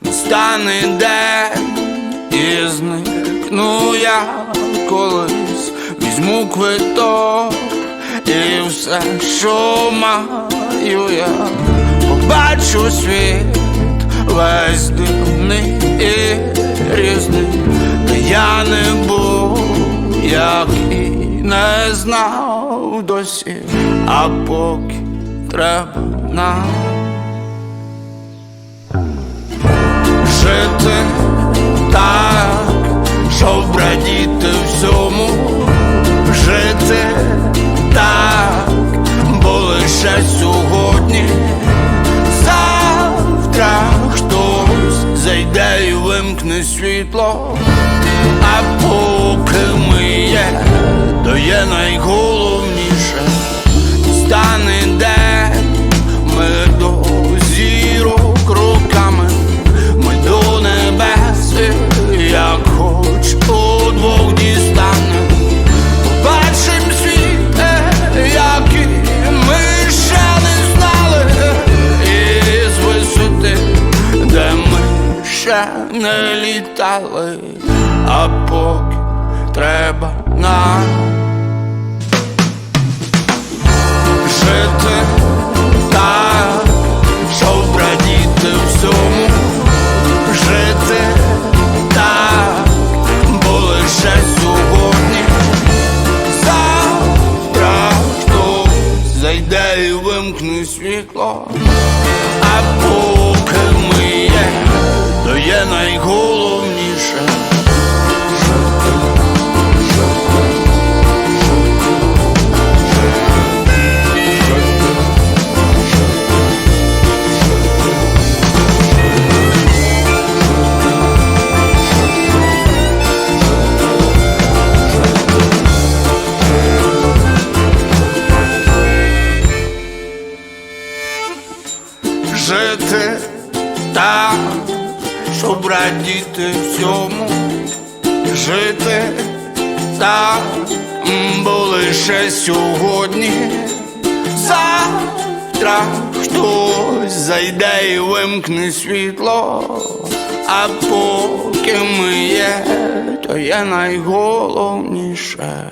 Настане день і зникну я колись. Візьму квиток і все, що маю я. Побачу світ весь дивний і різний, та я не був, як і не знав досі, а поки треба нам радіти всьому, жити так, бо лише сьогодні, завтра хтось зайде і вимкне світло, ще не літали, а поки треба нам. Жити так, щоб радіти всьому, жити так, бо лише сьогодні, завтра хтось зайде і вимкне світло, жити так, щоб радіти всьому, жити так, м, бо лише сьогодні, завтра хтось зайде і вимкне світло, а поки ми є, то є найголовніше.